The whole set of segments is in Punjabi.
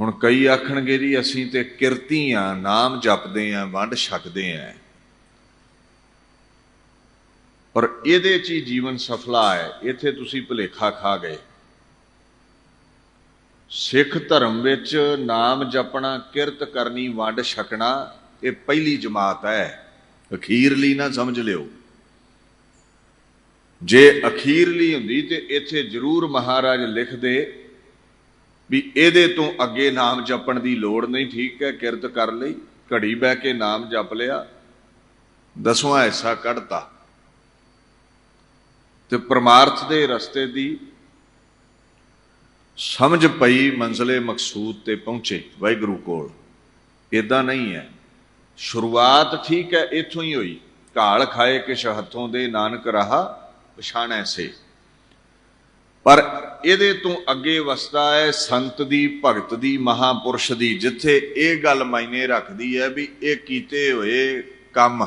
ਹੁਣ ਕਈ ਆਖਣਗੇ ਜੀ, ਅਸੀਂ ਤੇ ਕਿਰਤੀ ਆ, ਨਾਮ ਜਪਦੇ ਆ, ਵੰਡ ਛਕਦੇ ਆ। ਪਰ ਇਹਦੇ ਚ ਹੀ ਜੀਵਨ ਸਫਲਾ ਹੈ, ਇੱਥੇ ਤੁਸੀਂ ਭੁਲੇਖਾ ਖਾ ਗਏ। ਸਿੱਖ ਧਰਮ ਵਿੱਚ ਨਾਮ ਜਪਣਾ, ਕਿਰਤ ਕਰਨੀ, ਵੰਡ ਛਕਣਾ, ਇਹ ਪਹਿਲੀ ਜਮਾਤ ਹੈ। ਅਖੀਰਲੀ ਨਾ ਸਮਝ ਲਿਓ। ਜੇ ਅਖੀਰਲੀ ਹੁੰਦੀ ਤੇ ਇੱਥੇ ਜ਼ਰੂਰ ਮਹਾਰਾਜ ਲਿਖਦੇ ਵੀ ਇਹਦੇ ਤੋਂ ਅੱਗੇ ਨਾਮ ਜਪਣ ਦੀ ਲੋੜ ਨਹੀਂ, ਠੀਕ ਹੈ, ਕਿਰਤ ਕਰ ਲਈ, ਘੜੀ ਬਹਿ ਕੇ ਨਾਮ ਜਪ ਲਿਆ, ਦਸਵਾਂ ਐਸਾ ਕੱਢਤਾ। ਤੇ ਪਰਮਾਰਥ ਦੇ ਰਸਤੇ ਦੀ ਸਮਝ ਪਈ ਮੰਜ਼ਲੇ ਮਕਸੂਦ ਤੇ ਪਹੁੰਚੇ ਵਾਹਿਗੁਰੂ ਕੋਲ। ਇਦਾਂ ਨਹੀਂ ਹੈ। ਸ਼ੁਰੂਆਤ ਠੀਕ ਹੈ, ਇੱਥੋਂ ਹੀ ਹੋਈ। ਘਾਲ ਖਾਏ ਕਿਛ ਹੱਥੋਂ ਦੇ, ਨਾਨਕ ਰਹਾ, ਪਛਾਣੈ ਸੇ ਪਰ ਇਹਦੇ ਤੋਂ ਅੱਗੇ ਵਸਦਾ ਹੈ ਸੰਤ ਦੀ, ਭਗਤ ਦੀ, ਮਹਾਪੁਰਸ਼ ਦੀ, ਜਿੱਥੇ ਇਹ ਗੱਲ ਮਾਇਨੇ ਰੱਖਦੀ ਹੈ ਵੀ ਇਹ ਕੀਤੇ ਹੋਏ ਕੰਮ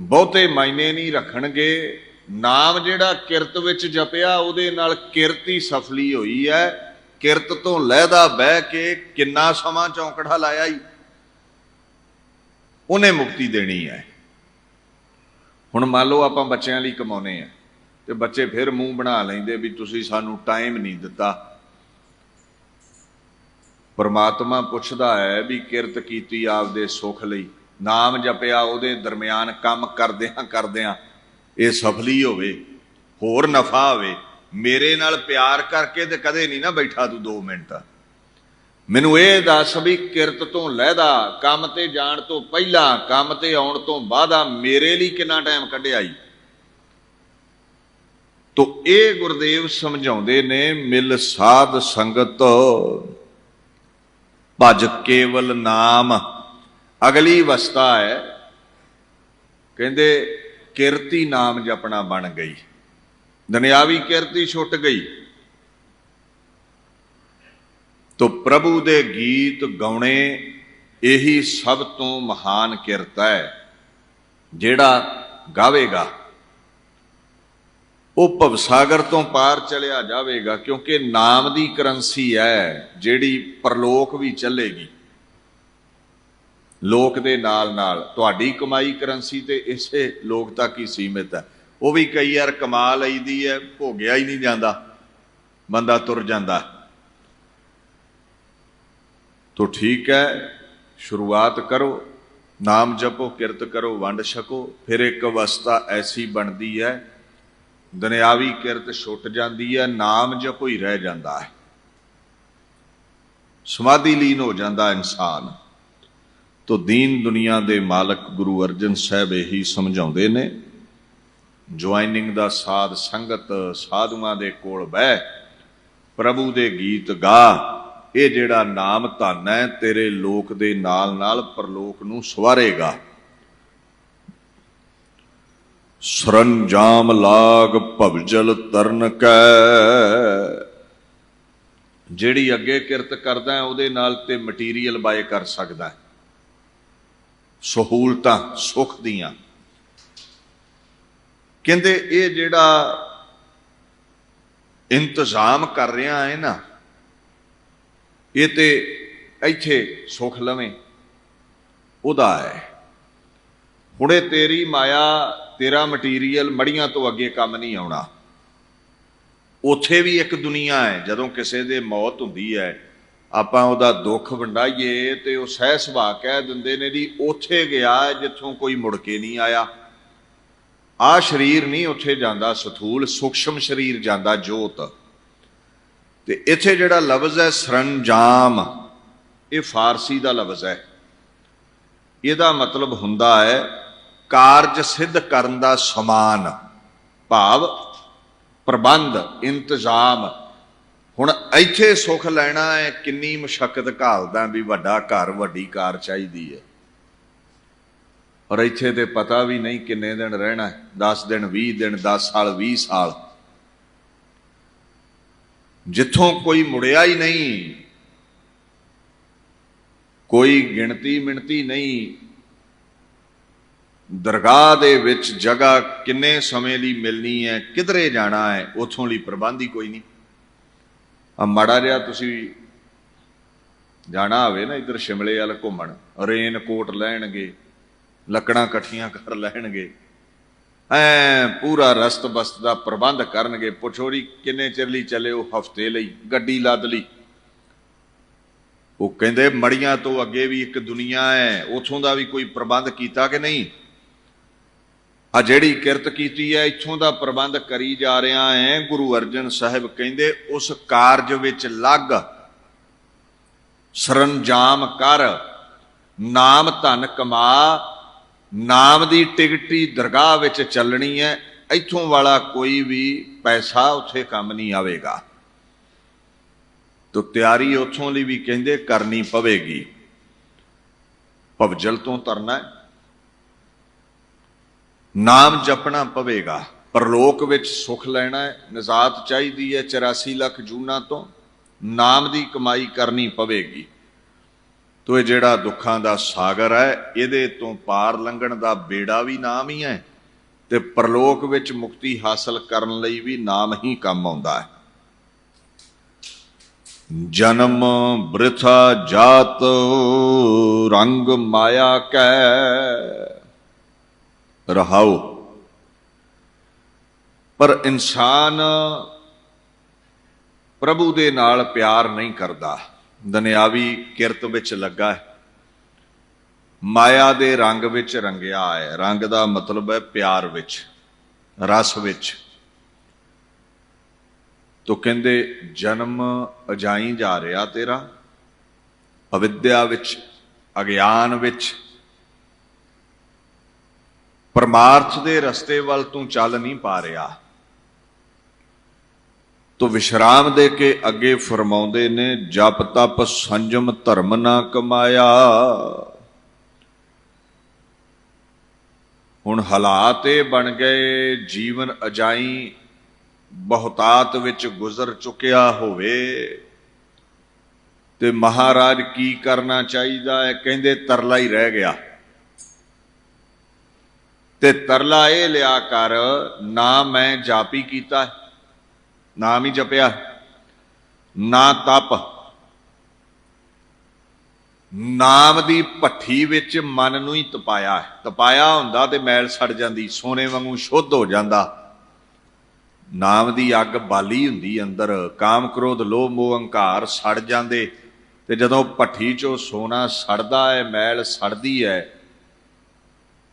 ਬਹੁਤੇ ਮਾਇਨੇ ਨਹੀਂ ਰੱਖਣਗੇ। ਨਾਮ ਜਿਹੜਾ ਕਿਰਤ ਵਿੱਚ ਜਪਿਆ, ਉਹਦੇ ਨਾਲ ਕਿਰਤ ਹੀ ਸਫਲੀ ਹੋਈ ਹੈ। ਕਿਰਤ ਤੋਂ ਲਹਿਦਾ ਬਹਿ ਕੇ ਕਿੰਨਾ ਸਮਾਂ ਚੌਂਕੜਾ ਲਾਇਆ ਹੀ ਉਹਨੇ ਮੁਕਤੀ ਦੇਣੀ ਹੈ। ਹੁਣ ਮੰਨ ਲਓ ਆਪਾਂ ਬੱਚਿਆਂ ਲਈ ਕਮਾਉਨੇ ਆ। ਤੇ ਬੱਚੇ ਫਿਰ ਮੂੰਹ ਬਣਾ ਲੈਂਦੇ ਵੀ ਤੁਸੀਂ ਸਾਨੂੰ ਟਾਈਮ ਨਹੀਂ ਦਿੱਤਾ। ਪਰਮਾਤਮਾ ਪੁੱਛਦਾ ਹੈ ਵੀ ਕਿਰਤ ਕੀਤੀ ਆਪਦੇ ਸੁਖ ਲਈ। ਨਾਮ ਜਪਿਆ ਉਹਦੇ ਦਰਮਿਆਨ ਕੰਮ ਕਰਦਿਆਂ ਕਰਦਿਆਂ ਇਹ ਸਫਲੀ ਹੋਵੇ, ਹੋਰ ਨਫਾ ਹੋਵੇ। ਮੇਰੇ ਨਾਲ ਪਿਆਰ ਕਰਕੇ ਤੇ ਕਦੇ ਨਹੀਂ ਨਾ ਬੈਠਾ ਤੂੰ 2 ਮਿੰਟ। ਮੈਨੂੰ ਇਹ ਦੱਸ ਵੀ ਕਿਰਤ ਤੋਂ ਲਹਿਦਾ, ਕੰਮ ਤੇ ਜਾਣ ਤੋਂ ਪਹਿਲਾਂ, ਕੰਮ ਤੇ ਆਉਣ ਤੋਂ ਬਾਅਦਾ ਮੇਰੇ ਲਈ ਕਿੰਨਾ ਟਾਈਮ ਕੱਢਿਆ ਈ? ਤੋ ਇਹ ਗੁਰਦੇਵ ਸਮਝਾਉਂਦੇ ਨੇ, ਮਿਲ ਸਾਧ ਸੰਗਤ, ਭਜ ਕੇਵਲ ਨਾਮ। ਅਗਲੀ ਅਵਸਥਾ ਹੈ, ਕਹਿੰਦੇ, ਕਿਰਤੀ ਨਾਮ ਜਪਣਾ ਬਣ ਗਈ। ਦੁਨਿਆਵੀ ਕਿਰਤੀ ਛੁੱਟ ਗਈ। ਤੋ ਪ੍ਰਭੂ ਦੇ ਗੀਤ ਗਾਉਣੇ, ਇਹੀ ਸਭ ਤੋਂ ਮਹਾਨ ਕਿਰਤ ਹੈ, ਜਿਹੜਾ ਗਾਵੇਗਾ। ਉਹ ਭਵਸਾਗਰ ਤੋਂ ਪਾਰ ਚਲਿਆ ਜਾਵੇਗਾ, ਕਿਉਂਕਿ ਨਾਮ ਦੀ ਕਰੰਸੀ ਹੈ ਜਿਹੜੀ ਪਰਲੋਕ ਵੀ ਚੱਲੇਗੀ। ਲੋਕ ਦੇ ਨਾਲ ਨਾਲ ਤੁਹਾਡੀ ਕਮਾਈ ਕਰੰਸੀ ਤੇ ਇਸੇ ਲੋਕ ਤੱਕ ਹੀ ਸੀਮਿਤ ਹੈ। ਉਹ ਵੀ ਕਈ ਵਾਰ ਕਮਾ ਲਈਦੀ ਹੈ, ਭੋਗਿਆ ਹੀ ਨਹੀਂ ਜਾਂਦਾ, ਬੰਦਾ ਤੁਰ ਜਾਂਦਾ। ਤੋ ਠੀਕ ਹੈ, ਸ਼ੁਰੂਆਤ ਕਰੋ, ਨਾਮ ਜਪੋ, ਕਿਰਤ ਕਰੋ, ਵੰਡ ਛਕੋ, ਫਿਰ ਇੱਕ ਅਵਸਥਾ ਐਸੀ ਬਣਦੀ ਹੈ ਦੁਨਿਆਵੀ ਕਿਰਤ ਛੁੱਟ ਜਾਂਦੀ ਹੈ, ਨਾਮ ਜਪੋ ਕੋਈ ਰਹਿ ਜਾਂਦਾ ਹੈ। ਸਮਾਧੀ ਲੀਨ ਹੋ ਜਾਂਦਾ ਇਨਸਾਨ। ਤੋ ਦੀਨ ਦੁਨੀਆ ਦੇ ਮਾਲਕ ਗੁਰੂ ਅਰਜਨ ਸਾਹਿਬ ਇਹੀ ਸਮਝਾਉਂਦੇ ਨੇ, ਜੁਆਇਨਿੰਗ ਦਾ ਸਾਧ ਸੰਗਤ ਸਾਧੂਆਂ ਦੇ ਕੋਲ ਬਹਿ, ਪ੍ਰਭੂ ਦੇ ਗੀਤ ਗਾ। ਇਹ ਜਿਹੜਾ ਨਾਮ ਧਨ ਹੈ, ਤੇਰੇ ਲੋਕ ਦੇ ਨਾਲ ਨਾਲ ਪਰਲੋਕ ਨੂੰ ਸਵਾਰੇਗਾ। ਸਰੰਜਾਮ ਲਾਗ ਭਵਜਲ ਤਰਨ ਕੈ। ਜਿਹੜੀ ਅੱਗੇ ਕਿਰਤ ਕਰਦਾ ਹੈ, ਉਹਦੇ ਨਾਲ ਤੇ ਮਟੀਰੀਅਲ ਬਾਏ ਕਰ ਸਕਦਾ ਹੈ। ਸਹੂਲਤਾਂ ਸੁੱਖ ਦੀਆਂ। ਕਹਿੰਦੇ ਇਹ ਜਿਹੜਾ ਇੰਤਜ਼ਾਮ ਕਰ ਰਿਹਾ ਹੈ ਨਾ, ਇਹ ਤੇ ਇੱਥੇ ਸੁੱਖ ਲਵੇਂ। ਉਹਦਾ ਹੈ। ਹੁਣੇ ਤੇਰੀ ਮਾਇਆ ਤੇਰਾ ਮਟੀਰੀਅਲ ਮੜੀਆਂ ਤੋਂ ਅੱਗੇ ਕੰਮ ਨਹੀਂ ਆਉਣਾ। ਉੱਥੇ ਵੀ ਇੱਕ ਦੁਨੀਆ ਹੈ, ਜਦੋਂ ਕਿਸੇ ਦੇ ਮੌਤ ਹੁੰਦੀ ਹੈ, ਆਪਾਂ ਉਹਦਾ ਦੁੱਖ ਵੰਡਾਈਏ ਤੇ ਉਹ ਸਹਿ ਸੁਭਾ ਕਹਿ ਦਿੰਦੇ ਨੇ ਜੀ ਉੱਥੇ ਗਿਆ ਜਿੱਥੋਂ ਕੋਈ ਮੁੜ ਕੇ ਨਹੀਂ ਆਇਆ। ਆ ਸਰੀਰ ਨਹੀਂ, ਉੱਥੇ ਜਾਂਦਾ ਸਥੂਲ, ਸੂਖਸ਼ਮ ਸਰੀਰ ਜਾਂਦਾ ਜੋਤ। ਤੇ ਇੱਥੇ ਜਿਹੜਾ ਲਫ਼ਜ਼ ਹੈ ਸਰੰਜਾਮ, ਇਹ ਫਾਰਸੀ ਦਾ ਲਫ਼ਜ਼ ਹੈ। ਇਹਦਾ ਮਤਲਬ ਹੁੰਦਾ ਹੈ ਕਾਰਜ ਸਿੱਧ ਕਰਨ ਦਾ ਸਮਾਨ, ਭਾਵ, ਪ੍ਰਬੰਧ, ਇੰਤਜ਼ਾਮ। ਹੁਣ ਇੱਥੇ ਸੁੱਖ ਲੈਣਾ ਹੈ, ਕਿੰਨੀ ਮੁਸ਼ਕਲ ਘਾਲਦਾ ਵੀ ਵੱਡਾ ਘਰ, ਵੱਡੀ ਕਾਰ ਚਾਹੀਦੀ ਹੈ। ਔਰ ਇੱਥੇ ਤੇ ਪਤਾ ਵੀ ਨਹੀਂ ਕਿੰਨੇ ਦਿਨ ਰਹਿਣਾ ਹੈ 10 ਦਿਨ 20 ਦਿਨ 10 ਸਾਲ 20 ਸਾਲ। ਜਿੱਥੋਂ ਕੋਈ ਮੁੜਿਆ ਹੀ ਨਹੀਂ, ਕੋਈ ਗਿਣਤੀ ਮਿਣਤੀ ਨਹੀਂ ਦਰਗਾਹ ਦੇ ਵਿੱਚ ਜਗ੍ਹਾ ਕਿੰਨੇ ਸਮੇਂ ਲਈ ਮਿਲਣੀ ਹੈ, ਕਿਧਰੇ ਜਾਣਾ ਹੈ, ਉਥੋਂ ਲਈ ਪ੍ਰਬੰਧ ਹੀ ਕੋਈ ਨਹੀਂ। ਆ ਮਾੜਾ ਜਿਹਾ ਤੁਸੀਂ ਜਾਣਾ ਹੋਵੇ ਨਾ ਇੱਧਰ ਸ਼ਿਮਲੇ ਵਾਲ ਘੁੰਮਣ ਰੇਨ ਕੋਟ ਲੈਣਗੇ, ਲੱਕੜਾਂ ਇਕੱਠੀਆਂ ਕਰ ਲੈਣਗੇ, ਐ ਪੂਰਾ ਰਸਤ ਬਸਤ ਦਾ ਪ੍ਰਬੰਧ ਕਰਨਗੇ ਪੁੱਛੋਰੀ ਕਿੰਨੇ ਚਿਰ ਲਈ ਚੱਲੇ ਉਹ ਹਫ਼ਤੇ ਲਈ, ਗੱਡੀ ਲੱਦ ਲਈ। ਉਹ ਕਹਿੰਦੇ, ਮੜੀਆਂ ਤੋਂ ਅੱਗੇ ਵੀ ਇੱਕ ਦੁਨੀਆ ਹੈ, ਉਥੋਂ ਦਾ ਵੀ ਕੋਈ ਪ੍ਰਬੰਧ ਕੀਤਾ ਕਿ ਨਹੀਂ? ਆ ਜਿਹੜੀ ਕਿਰਤ ਕੀਤੀ ਹੈ, ਇੱਥੋਂ ਦਾ ਪ੍ਰਬੰਧ ਕਰੀ ਜਾ ਰਿਹਾ ਹੈ। ਗੁਰੂ ਅਰਜਨ ਸਾਹਿਬ ਕਹਿੰਦੇ, ਉਸ ਕਾਰਜ ਵਿੱਚ ਲੱਗ, ਸਰੰਜਾਮ ਕਰ, ਨਾਮ ਧਨ ਕਮਾ, ਨਾਮ ਦੀ ਟਿਕਟੀ ਦਰਗਾਹ ਵਿੱਚ ਚੱਲਣੀ ਹੈ, ਇੱਥੋਂ ਵਾਲਾ ਕੋਈ ਵੀ ਪੈਸਾ ਉੱਥੇ ਕੰਮ ਨਹੀਂ ਆਵੇਗਾ। ਤੋ ਤਿਆਰੀ ਉੱਥੋਂ ਲਈ ਵੀ ਕਹਿੰਦੇ, ਕਰਨੀ ਪਵੇਗੀ। ਭਵਜਲ ਤੋਂ ਤਰਨਾ ਹੈ। ਨਾਮ ਜਪਣਾ ਪਵੇਗਾ। ਪਰਲੋਕ ਵਿੱਚ ਸੁਖ ਲੈਣਾ ਹੈ, ਨਜ਼ਾਤ ਚਾਹੀਦੀ ਹੈ 84 ਲੱਖ ਜੂਨਾ ਤੋਂ। ਨਾਮ ਦੀ ਕਮਾਈ ਕਰਨੀ ਪਵੇਗੀ। ਤੋ ਇਹ ਜਿਹੜਾ ਦੁੱਖਾਂ ਦਾ ਸਾਗਰ ਹੈ, ਇਹਦੇ ਤੋਂ ਪਾਰ ਲੰਘਣ ਦਾ ਬੇੜਾ ਵੀ ਨਾਮ ਹੀ ਹੈ ਤੇ ਪਰਲੋਕ ਵਿੱਚ ਮੁਕਤੀ ਹਾਸਲ ਕਰਨ ਲਈ ਵੀ ਨਾਮ ਹੀ ਕੰਮ ਆਉਂਦਾ ਹੈ। ਜਨਮ ਬ੍ਰਿਥਾ ਜਾਤ ਰੰਗ ਮਾਇਆ ਕੈ। ਰਹਾਓ। ਪਰ ਇਨਸਾਨ ਪ੍ਰਭੂ ਦੇ ਨਾਲ ਪਿਆਰ ਨਹੀਂ ਕਰਦਾ। ਦੁਨਿਆਵੀ ਕਿਰਤ ਵਿੱਚ ਲੱਗਾ ਹੈ। ਮਾਇਆ ਦੇ ਰੰਗ ਵਿੱਚ ਰੰਗਿਆ ਹੈ। ਰੰਗ ਦਾ ਮਤਲਬ ਹੈ ਪਿਆਰ ਵਿੱਚ, ਰਸ ਵਿੱਚ। ਤੋ ਕਹਿੰਦੇ, ਜਨਮ ਅਜਾਈ ਜਾ ਰਿਹਾ ਤੇਰਾ, ਅਵਿਦਿਆ ਵਿੱਚ, ਅਗਿਆਨ ਵਿੱਚ ਪਰਮਾਰਥ ਦੇ ਰਸਤੇ ਵੱਲ ਤੂੰ ਚੱਲ ਨਹੀਂ ਪਾ ਰਿਹਾ। ਤੋ ਵਿਸ਼ਰਾਮ ਦੇ ਕੇ ਅੱਗੇ ਫਰਮਾਉਂਦੇ ਨੇ, ਜਪ ਤਪ ਸੰਜਮ ਧਰਮ ਨਾ ਕਮਾਇਆ। ਹੁਣ ਹਾਲਾਤ ਇਹ ਬਣ ਗਏ, ਜੀਵਨ ਅਜਾਈ ਬਹੁਤਾਤ ਵਿੱਚ ਗੁਜ਼ਰ ਚੁੱਕਿਆ ਹੋਵੇ। ਤੇ ਮਹਾਰਾਜ ਕੀ ਕਰਨਾ ਚਾਹੀਦਾ ਹੈ? ਕਹਿੰਦੇ ਤਰਲਾ ਹੀ ਰਹਿ ਗਿਆ। ਤੇ ਤਰਲਾ ਇਹ ਲਿਆ ਕਰ, ਨਾ ਮੈਂ ਜਾਪੀ ਕੀਤਾ, ਨਾਮ ਹੀ ਜਪਿਆ, ਨਾ ਤਪ। ਨਾਮ ਦੀ ਭੱਠੀ ਵਿੱਚ ਮਨ ਨੂੰ ਹੀ ਤਪਾਇਆ ਹੈ। ਤਪਾਇਆ ਹੁੰਦਾ ਤੇ ਮੈਲ ਸੜ ਜਾਂਦੀ, ਸੋਨੇ ਵਾਂਗੂ ਸ਼ੁੱਧ ਹੋ ਜਾਂਦਾ। ਨਾਮ ਦੀ ਅੱਗ ਬਾਲੀ ਹੁੰਦੀ ਅੰਦਰ, ਕਾਮ ਕ੍ਰੋਧ, ਲੋਭ, ਮੋਹ ਹੰਕਾਰ ਸੜ ਜਾਂਦੇ ਤੇ ਜਦੋਂ ਭੱਠੀ ਚੋਂ ਸੋਨਾ ਸੜਦਾ ਹੈ, ਮੈਲ ਸੜਦੀ ਹੈ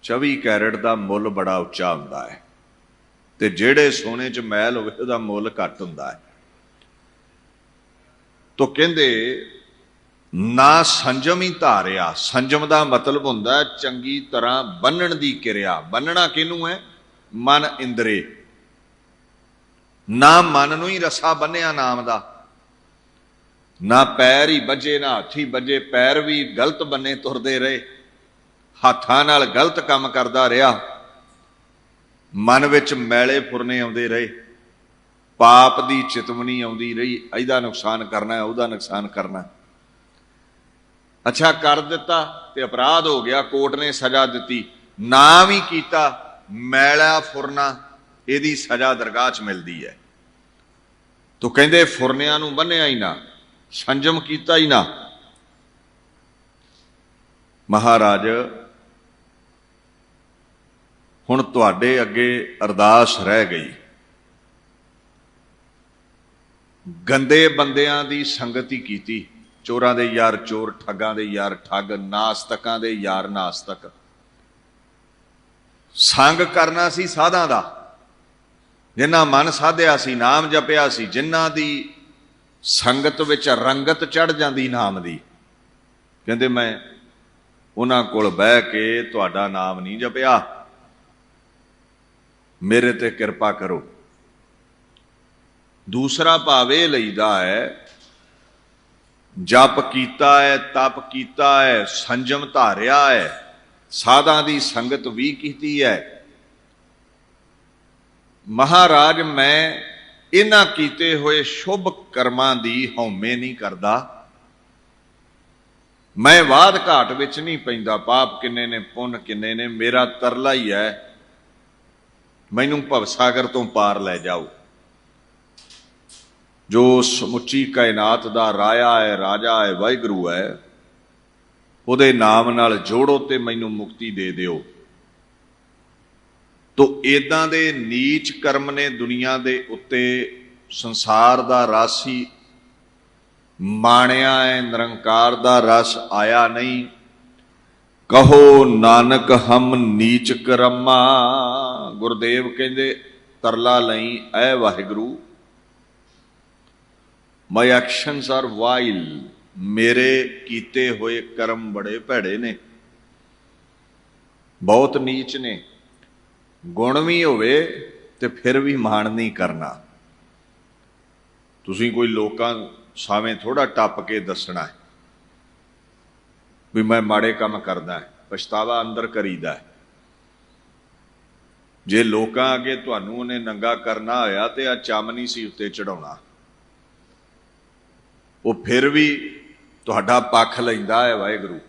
24 ਕੈਰਟ ਦਾ ਮੁੱਲ ਬੜਾ ਉੱਚਾ ਹੁੰਦਾ ਹੈ ਤੇ ਜਿਹੜੇ ਸੋਨੇ 'ਚ ਮੈਲ ਹੋਵੇ, ਉਹਦਾ ਮੁੱਲ ਘੱਟ ਹੁੰਦਾ ਹੈ। ਤੋ ਕਹਿੰਦੇ, ਨਾ ਸੰਜਮ ਹੀ ਧਾਰਿਆ। ਸੰਜਮ ਦਾ ਮਤਲਬ ਹੁੰਦਾ ਚੰਗੀ ਤਰ੍ਹਾਂ ਬੰਨਣ ਦੀ ਕਿਰਿਆ। ਬੰਨਣਾ ਕਿਹਨੂੰ ਹੈ? ਮਨ ਇੰਦਰੇ। ਨਾ ਮਨ ਨੂੰ ਹੀ ਰਸਾ ਬੰਨਿਆ ਨਾਮ ਦਾ। ਨਾ ਪੈਰ ਹੀ ਵੱਜੇ ਨਾ ਹੱਥੀ ਵੱਜੇ ਪੈਰ ਵੀ ਗਲਤ ਬੰਨੇ ਤੁਰਦੇ ਰਹੇ। ਹੱਥਾਂ ਨਾਲ ਗਲਤ ਕੰਮ ਕਰਦਾ ਰਿਹਾ। ਮਨ ਵਿੱਚ ਮੈਲੇ ਫੁਰਨੇ ਆਉਂਦੇ ਰਹੇ। ਪਾਪ ਦੀ ਚਿਤਵਨੀ ਆਉਂਦੀ ਰਹੀ। ਇਹਦਾ ਨੁਕਸਾਨ ਕਰਨਾ ਉਹਦਾ ਨੁਕਸਾਨ ਕਰਨਾ ਅੱਛਾ, ਕਰ ਦਿੱਤਾ ਤੇ ਅਪਰਾਧ ਹੋ ਗਿਆ। ਕੋਰਟ ਨੇ ਸਜ਼ਾ ਦਿੱਤੀ। ਨਾ ਵੀ ਕੀਤਾ, ਮੈਲਾ ਫੁਰਨਾ ਇਹਦੀ ਸਜ਼ਾ ਦਰਗਾਹ 'ਚ ਮਿਲਦੀ ਹੈ। ਤੋ ਕਹਿੰਦੇ ਫੁਰਨਿਆਂ ਨੂੰ ਬੰਨਿਆ ਹੀ ਨਾ, ਸੰਜਮ ਕੀਤਾ ਹੀ ਨਾ। ਮਹਾਰਾਜ ਹੁਣ ਤੁਹਾਡੇ ਅੱਗੇ ਅਰਦਾਸ ਰਹਿ ਗਈ। ਗੰਦੇ ਬੰਦਿਆਂ ਦੀ ਸੰਗਤ ਹੀ ਕੀਤੀ। ਚੋਰਾਂ ਦੇ ਯਾਰ ਚੋਰ, ਠੱਗਾਂ ਦੇ ਯਾਰ ਠੱਗ, ਨਾਸਤਕਾਂ ਦੇ ਯਾਰ ਨਾਸਤਕ। ਸੰਗ ਕਰਨਾ ਸੀ ਸਾਧਾਂ ਦਾ। ਜਿਨ੍ਹਾਂ ਮਨ ਸਾਧਿਆ ਸੀ, ਨਾਮ ਜਪਿਆ ਸੀ ਜਿਨ੍ਹਾਂ ਦੀ ਸੰਗਤ ਵਿੱਚ ਰੰਗਤ ਚੜ ਜਾਂਦੀ ਨਾਮ ਦੀ। ਕਹਿੰਦੇ ਮੈਂ ਉਹਨਾਂ ਕੋਲ ਬਹਿ ਕੇ ਤੁਹਾਡਾ ਨਾਮ ਨਹੀਂ ਜਪਿਆ। ਮੇਰੇ ਤੇ ਕਿਰਪਾ ਕਰੋ। ਦੂਸਰਾ ਭਾਵ ਇਹ ਲਈਦਾ ਹੈ, ਜਪ ਕੀਤਾ ਹੈ, ਤਪ ਕੀਤਾ ਹੈ, ਸੰਜਮ ਧਾਰਿਆ ਹੈ, ਸਾਧਾਂ ਦੀ ਸੰਗਤ ਵੀ ਕੀਤੀ ਹੈ। ਮਹਾਰਾਜ, ਮੈਂ ਇਹਨਾਂ ਕੀਤੇ ਹੋਏ ਸ਼ੁਭ ਕਰਮਾਂ ਦੀ ਹਉਮੈ ਨਹੀਂ ਕਰਦਾ। ਮੈਂ ਬਾਦ ਘਾਟ ਵਿੱਚ ਨਹੀਂ ਪੈਂਦਾ, ਪਾਪ ਕਿੰਨੇ ਨੇ, ਪੁੰਨ ਕਿੰਨੇ ਨੇ, ਮੇਰਾ ਤਰਲਾ ਹੀ ਹੈ। ਮੈਨੂੰ ਭਵਸਾਗਰ ਤੋਂ ਪਾਰ ਲੈ ਜਾਓ। ਜੋ ਸਮੁੱਚੀ ਕਾਇਨਾਤ ਦਾ ਰਾਇਆ ਹੈ, ਰਾਜਾ ਹੈ, ਵਾਹਿਗੁਰੂ ਹੈ, ਉਹਦੇ ਨਾਮ ਨਾਲ ਜੋੜੋ ਤੇ ਮੈਨੂੰ ਮੁਕਤੀ ਦੇ ਦਿਓ। ਤੋ ਇਦਾਂ ਦੇ ਨੀਚ ਕਰਮ ਨੇ ਦੁਨੀਆ ਦੇ ਉੱਤੇ ਸੰਸਾਰ ਦਾ ਰਾਸੀ ਮਾਣਿਆ ਹੈ, ਨਿਰੰਕਾਰ ਦਾ ਰਸ ਆਇਆ ਨਹੀਂ। ਕਹੋ ਨਾਨਕ ਹਮ ਨੀਚ ਕਰਮਾ। ਗੁਰਦੇਵ ਕਹਿੰਦੇ, ਤਰਲਾ ਲਈ, ਐ Waheguru my actions are vile ਮੇਰੇ ਕੀਤੇ ਹੋਏ ਕਰਮ ਬੜੇ ਭੈੜੇ ਨੇ, ਬਹੁਤ ਨੀਚ ਨੇ, ਗੁਣ ਵੀ ਹੋਵੇ ਤੇ ਫਿਰ ਵੀ ਮਾਣ ਨਹੀਂ ਕਰਨਾ। ਤੁਸੀਂ ਕੋਈ ਲੋਕਾਂ ਸਾਵੇਂ ਥੋੜਾ ਟੱਪ ਕੇ ਦੱਸਣਾ ਹੈ, ਵੀ ਮੈਂ ਮਾੜੇ ਕੰਮ ਕਰਦਾ ਪਛਤਾਵਾ ਅੰਦਰ ਕਰੀਦਾ ਹੈ। ਜੇ ਲੋਕਾਂ ਅੱਗੇ ਤੁਹਾਨੂੰ ਉਹਨੇ ਨੰਗਾ ਕਰਨਾ ਹੋਇਆ ਤੇ ਆ ਚੰਮ ਨਹੀਂ ਸੀ ਉੱਤੇ ਚੜਾਉਣਾ ਉਹ ਫਿਰ ਵੀ ਤੁਹਾਡਾ ਪੱਖ ਲੈਂਦਾ ਹੈ ਵਾਹਿਗੁਰੂ।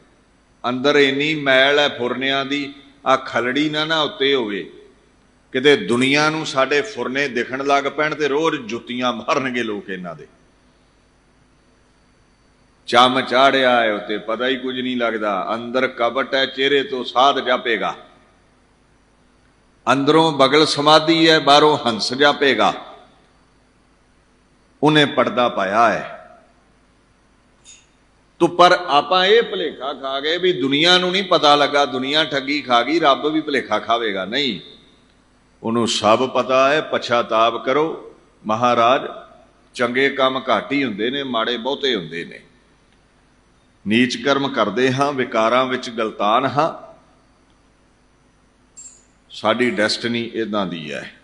ਅੰਦਰ ਇੰਨੀ ਮੈਲ ਹੈ ਫੁਰਨਿਆਂ ਦੀ ਆ ਖਲੜੀ ਨਾ ਨਾ ਉੱਤੇ ਹੋਵੇ। ਕਿਤੇ ਦੁਨੀਆ ਨੂੰ ਸਾਡੇ ਫੁਰਨੇ ਦਿਖਣ ਲੱਗ ਪੈਣ ਤੇ ਰੋਜ਼ ਜੁੱਤੀਆਂ ਮਾਰਨਗੇ ਲੋਕ ਇਹਨਾਂ ਦੇ। ਚਮ ਚਾੜਿਆ ਹੈ ਉੱਤੇ, ਪਤਾ ਹੀ ਕੁਝ ਨਹੀਂ ਲੱਗਦਾ। ਅੰਦਰ ਕਬਟ ਹੈ, ਚਿਹਰੇ ਤੋਂ ਸਾਧ ਜਾਪੇਗਾ। ਅੰਦਰੋਂ ਬਗਲ ਸਮਾਧੀ ਹੈ, ਬਾਹਰੋਂ ਹੰਸ ਜਾਪੇਗਾ। ਉਹਨੇ ਪਰਦਾ ਪਾਇਆ ਹੈ। ਤੋ ਪਰ ਆਪਾਂ ਇਹ ਭਲੇਖਾ ਖਾ ਗਏ ਵੀ ਦੁਨੀਆ ਨੂੰ ਨਹੀਂ ਪਤਾ ਲੱਗਾ, ਦੁਨੀਆ ਠੱਗੀ ਖਾ ਗਈ, ਰੱਬ ਵੀ ਭਲੇਖਾ ਖਾਵੇਗਾ। ਨਹੀਂ। ਉਹਨੂੰ ਸਭ ਪਤਾ ਹੈ ਪਛਤਾਪ ਕਰੋ। ਮਹਾਰਾਜ, ਚੰਗੇ ਕੰਮ ਘੱਟ ਹੀ ਹੁੰਦੇ ਨੇ, ਮਾੜੇ ਬਹੁਤੇ ਹੁੰਦੇ ਨੇ। ਨੀਚ ਕਰਮ ਕਰਦੇ ਹਾਂ, ਵਿਕਾਰਾਂ ਵਿੱਚ ਗਲਤਾਨ ਹਾਂ। ਸਾਡੀ ਡੈਸਟਨੀ ਇਦਾਂ ਦੀ ਹੈ।